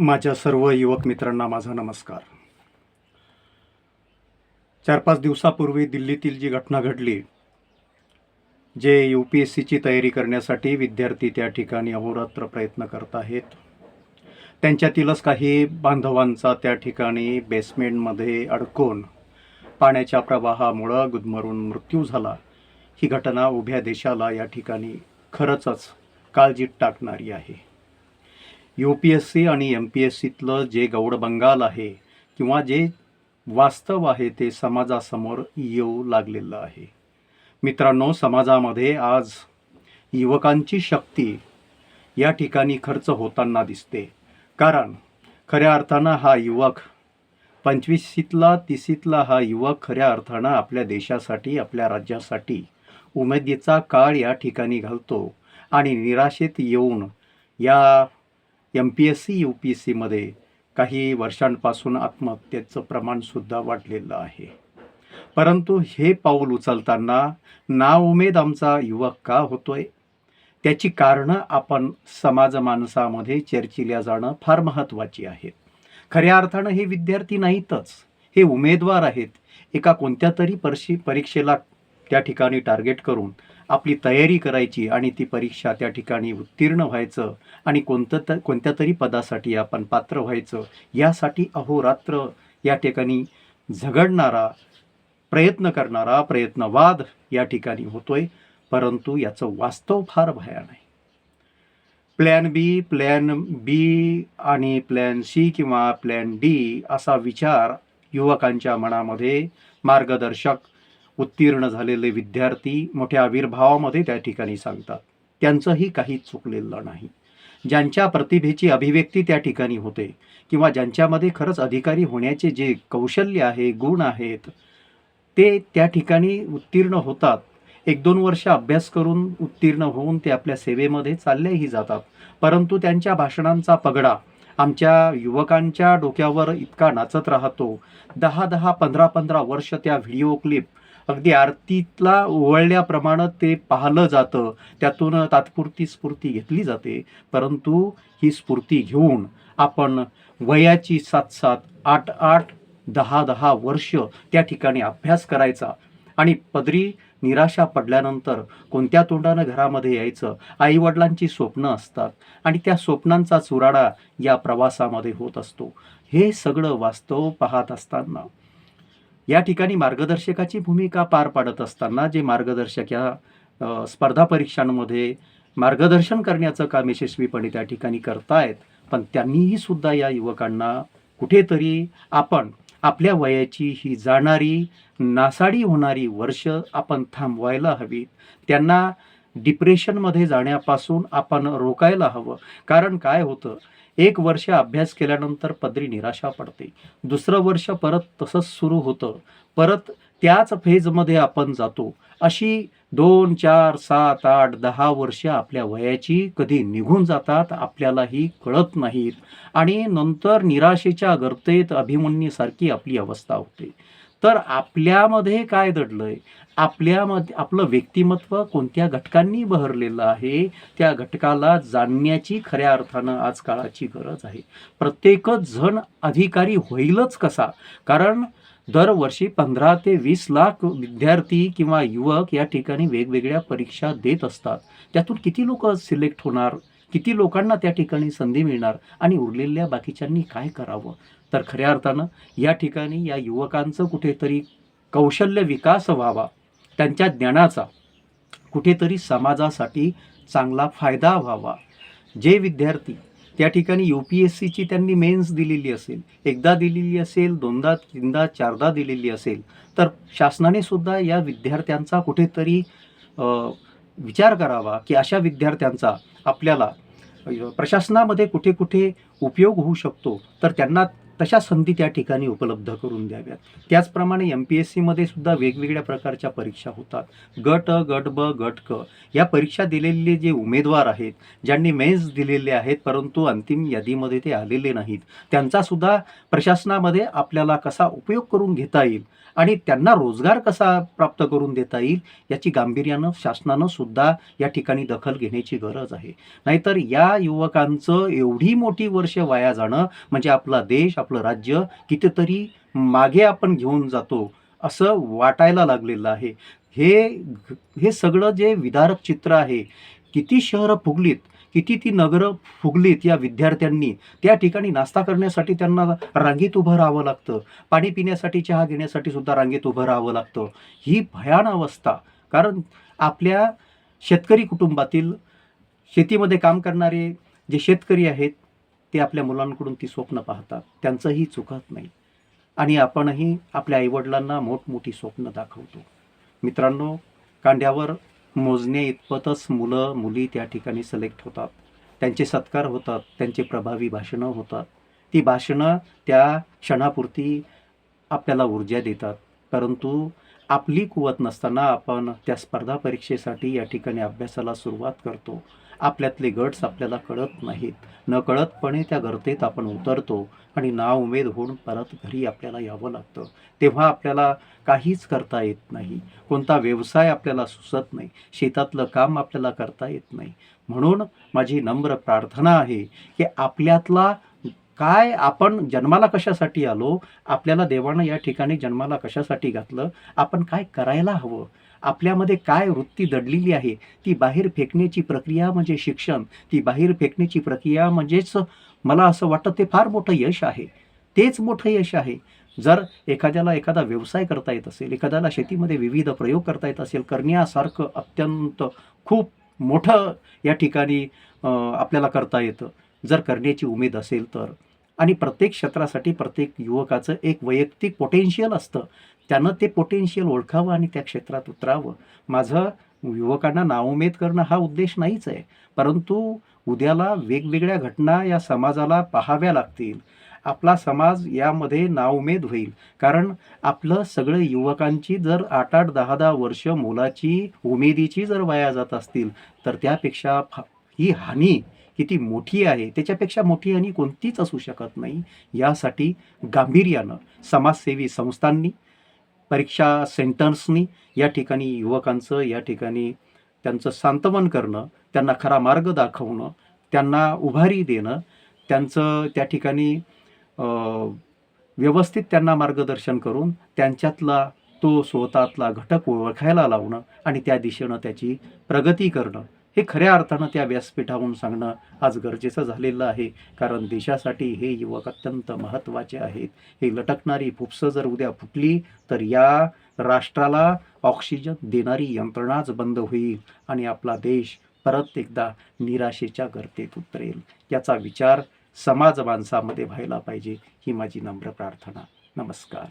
माझ्या सर्व युवक मित्रांना माझा नमस्कार. चार पाच दिवसापूर्वी दिल्लीतील जी घटना घडली जे यू पी एस सीची तयारी करण्यासाठी विद्यार्थी त्या ठिकाणी अहोरात्र प्रयत्न करत आहेत. त्यांच्यातीलच काही बांधवांचा त्या ठिकाणी बेसमेंटमध्ये अडकून पाण्याच्या प्रवाहामुळं गुदमरून मृत्यू झाला. ही घटना उभ्या देशाला या ठिकाणी खरंचच काळजीत टाकणारी आहे. यू पी एस सी आणि एम पी एस सीतलं जे गौडबंगाल आहे किंवा जे वास्तव आहे ते समाजासमोर येऊ लागलेलं आहे. मित्रांनो समाजामध्ये आज युवकांची शक्ती या ठिकाणी खर्च होताना दिसते. कारण खऱ्या अर्थानं हा युवक पंचवीसीतला तिसीतला हा युवक खऱ्या अर्थानं आपल्या देशासाठी आपल्या राज्यासाठी उमेदीचा काळ या ठिकाणी घालतो आणि निराशेत येऊन या M P S C U P S सीमध्ये काही वर्षांपासून आत्महत्येचं प्रमाणसुद्धा वाढलेलं आहे. परंतु हे पाऊल उचलताना नाउमेद आमचा युवक का होतोय? त्याची कारणं आपण समाज माणसामध्ये चर्चिल्या जाणं फार महत्त्वाची आहेत. खऱ्या अर्थानं हे विद्यार्थी नाहीतच. हे उमेदवार आहेत. एका कोणत्या तरी परशी परीक्षेला त्या ठिकाणी टार्गेट करून आपली तयारी करायची आणि ती परीक्षा त्या ठिकाणी उत्तीर्ण व्हायचं आणि कोणतं त कोणत्या तरी पदासाठी आपण पात्र व्हायचं यासाठी अहोरात्र या ठिकाणी झगडणारा प्रयत्न करणारा प्रयत्नवाद या ठिकाणी होतोय. परंतु याचं वास्तव फार भयान आहे. प्लॅन बी प्लॅन बी आणि प्लॅन सी किंवा प्लॅन डी असा विचार युवकांच्या मनामध्ये मार्गदर्शक उत्तीर्ण झालेले विद्यार्थी मोठ्या आविर्भावामध्ये त्या ठिकाणी सांगतात. त्यांचंही काही चुकलेलं नाही. ज्यांच्या प्रतिभेची अभिव्यक्ती त्या ठिकाणी होते किंवा ज्यांच्यामध्ये खरंच अधिकारी होण्याचे जे कौशल्य आहे गुण आहेत ते त्या ठिकाणी उत्तीर्ण होतात. एक दोन वर्ष अभ्यास करून उत्तीर्ण होऊन ते आपल्या सेवेमध्ये चाललेही जातात. परंतु त्यांच्या भाषणांचा पगडा आमच्या युवकांच्या डोक्यावर इतका नाचत राहतो. दहा दहा पंधरा पंधरा वर्ष त्या व्हिडिओ क्लिप अगदी आरतीतला ओवळल्याप्रमाणे ते पाहिलं जातं. त्यातून तात्पुरती स्फूर्ती घेतली जाते. परंतु ही स्फूर्ती घेऊन आपण वयाची सात सात आठ आठ दहा दहा वर्ष त्या ठिकाणी अभ्यास करायचा. आणि पदरी निराशा पडल्यानंतर कोणत्या तोंडानं घरामध्ये यायचं? आईवडिलांची स्वप्न असतात. आणि त्या स्वप्नांचा चुराडा या प्रवासामध्ये होत असतो. हे सगळं वास्तव पाहत असताना या ठिकाणी मार्गदर्शकाची भूमिका पार पाडत असताना जे मार्गदर्शक या स्पर्धा परीक्षांमध्ये मार्गदर्शन करण्याचं काम यशस्वीपणे त्या ठिकाणी करतायत पण त्यांनीही सुद्धा या युवकांना कुठेतरी आपण आपल्या वयाची ही जाणारी नासाडी होणारी वर्ष आपण थांबवायला हवीत. त्यांना डिप्रेशनमध्ये जाण्यापासून आपण रोकायला हवं. कारण काय होतं? एक वर्ष अभ्यास केल्यानंतर पदरी निराशा पडते. दुसरं वर्ष परत तसंच सुरू होतं. परत त्याच फेजमध्ये आपण जातो. अशी दोन चार सात आठ दहा वर्ष आपल्या वयाची कधी निघून जातात आपल्यालाही कळत नाहीत. आणि नंतर निराशेच्या गर्तेत अभिमन्यूसारखी आपली अवस्था होते. तर आपल्यामध्ये काय दडलंय आपल्यामध्ये आपलं व्यक्तिमत्व कोणत्या घटकांनी बहरलेलं आहे? त्या घटकाला जाणण्याची खऱ्या अर्थानं आज काळाची गरज आहे. प्रत्येकच जण अधिकारी होईलच कसा? कारण दरवर्षी पंधरा ते वीस लाख विद्यार्थी किंवा युवक या ठिकाणी वेगवेगळ्या परीक्षा देत असतात. त्यातून किती लोक सिलेक्ट होणार? किती लोकांना त्या ठिकाणी संधी मिळणार? आणि उरलेल्या बाकीच्यांनी काय करावं? तर खऱ्या अर्थानं या ठिकाणी या युवकांचं कुठेतरी कौशल्य विकास व्हावा त्यांच्या ज्ञानाचा कुठेतरी समाजासाठी चांगला फायदा व्हावा. जे विद्यार्थी त्या ठिकाणी यू पी एस सीची त्यांनी मेन्स दिलेली असेल एकदा दिलेली असेल दोनदा तीनदा चारदा दिलेली असेल तर शासनाने सुद्धा या विद्यार्थ्यांचा कुठेतरी विचार करावा की अशा विद्यार्थ्यांचा आपल्याला प्रशासनामध्ये कुठे कुठे उपयोग होऊ शकतो तर त्यांना तशा संधी त्या ठिकाणी उपलब्ध करून द्याव्यात. त्याचप्रमाणे एम पी एस सीमध्ये सुद्धा वेगवेगळ्या प्रकारच्या परीक्षा होतात. गट अ गट ब गट क. या परीक्षा दिलेले जे उमेदवार आहेत ज्यांनी मेन्स दिलेले आहेत परंतु अंतिम यादीमध्ये ते आलेले नाहीत त्यांचासुद्धा प्रशासनामध्ये आपल्याला कसा उपयोग करून घेता येईल आणि त्यांना रोजगार कसा प्राप्त करून देता येईल याची गांभीर्यानं शासनानं सुद्धा या ठिकाणी दखल घेण्याची गरज आहे. नाहीतर या युवकांचं एवढी मोठी वर्ष वाया जाणं म्हणजे आपला देश आपला आपलं राज्य कितीतरी मागे आपण घेऊन जातो असं वाटायला लागलेलं आहे. हे हे सगळं जे विदारक चित्र आहे किती शहरं फुगलीत किती ती नगरं फुगलीत या विद्यार्थ्यांनी त्या ठिकाणी नाश्ता करण्यासाठी त्यांना रांगेत उभं राहावं लागतं. पाणी पिण्यासाठी चहा घेण्यासाठी सुद्धा रांगेत उभं राहावं लागतं. ही भयान अवस्था. कारण आपल्या शेतकरी कुटुंबातील शेतीमध्ये काम करणारे जे शेतकरी आहेत ते आपल्या मुलांकडून ती स्वप्न पाहतात. त्यांचंही चुकत नाही. आणि आपणही आपल्या आईवडिलांना मोठमोठी स्वप्न दाखवतो. मित्रांनो कांड्यावर मोजण्या इतपतच मुलं मुली त्या ठिकाणी सिलेक्ट होतात. त्यांचे सत्कार होतात त्यांचे प्रभावी भाषणं होतात. ती भाषणं त्या क्षणापुरती आपल्याला ऊर्जा देतात. परंतु आपली कुवत नसताना आपण त्या स्पर्धा परीक्षेसाठी या ठिकाणी अभ्यासाला सुरुवात करतो. आपल्यातले गट्स आपल्याला कळत नाहीत. न कळतपणे त्या गर्तेत आपण उतरतो आणि नाव उमेद होऊन परत घरी आपल्याला यावं लागतं. तेव्हा आपल्याला काहीच करता येत नाही. कोणता व्यवसाय आपल्याला सुचत नाही. शेतातलं काम आपल्याला करता येत नाही. म्हणून माझी नम्र प्रार्थना आहे की आपल्यातला काय आपण जन्माला कशासाठी आलो? आपल्याला देवानं या ठिकाणी जन्माला कशासाठी घातलं? आपण काय करायला हवं? आपल्यामध्ये काय वृत्ती दडलेली आहे? ती बाहेर फेकण्याची प्रक्रिया म्हणजे शिक्षण. ती बाहेर फेकण्याची प्रक्रिया म्हणजेच मला असं वाटतं ते फार मोठं यश आहे. तेच मोठं यश आहे. जर एखाद्याला एखादा व्यवसाय करता येत असेल एखाद्याला शेतीमध्ये विविध प्रयोग करता येत असेल करण्यासारखं अत्यंत खूप मोठं या ठिकाणी आपल्याला करता येतं. जर करण्याची उमेद असेल तर. आणि प्रत्येक क्षेत्रासाठी प्रत्येक युवकाचं एक वैयक्तिक पोटेन्शियल असतं. त्यानं ते पोटेन्शियल ओळखावं आणि त्या क्षेत्रात उतरावं. माझं युवकांना नाउमेद करणं हा उद्देश नाहीच आहे. परंतु उद्याला वेगवेगळ्या घटना या समाजाला पाहाव्या लागतील. आपला समाज यामध्ये नाउमेद होईल. कारण आपलं सगळं युवकांची जर आठ आठ दहा दहा वर्ष मुलाची उमेदीची जर वाया जात असतील तर त्यापेक्षा फा- ही हानी किती मोठी आहे त्याच्यापेक्षा मोठी आणि कोणतीच असू शकत नाही. यासाठी गांभीर्यानं समाजसेवी संस्थांनी परीक्षा सेंटर्सनी या ठिकाणी युवकांचं या ठिकाणी त्यांचं सांत्वन करणं त्यांना खरा मार्ग दाखवणं त्यांना उभारी देणं त्यांचं त्या ठिकाणी व्यवस्थित त्यांना मार्गदर्शन करून त्यांच्यातला तो स्वतःतला घटक ओळखायला लावणं आणि त्या दिशेनं त्याची प्रगती करणं. हे खऱ्या अर्थानं त्या व्यासपीठावरून सांगणं आज गरजेचं झालेलं आहे. कारण देशासाठी हे युवक अत्यंत महत्त्वाचे आहेत. हे लटकणारी फुफसं जर उद्या फुटली तर या राष्ट्राला ऑक्सिजन देणारी यंत्रणाच बंद होईल आणि आपला देश परत एकदा निराशेच्या गर्तेत उतरेल. याचा विचार समाज माणसामध्ये व्हायला पाहिजे ही माझी नम्र प्रार्थना. नमस्कार.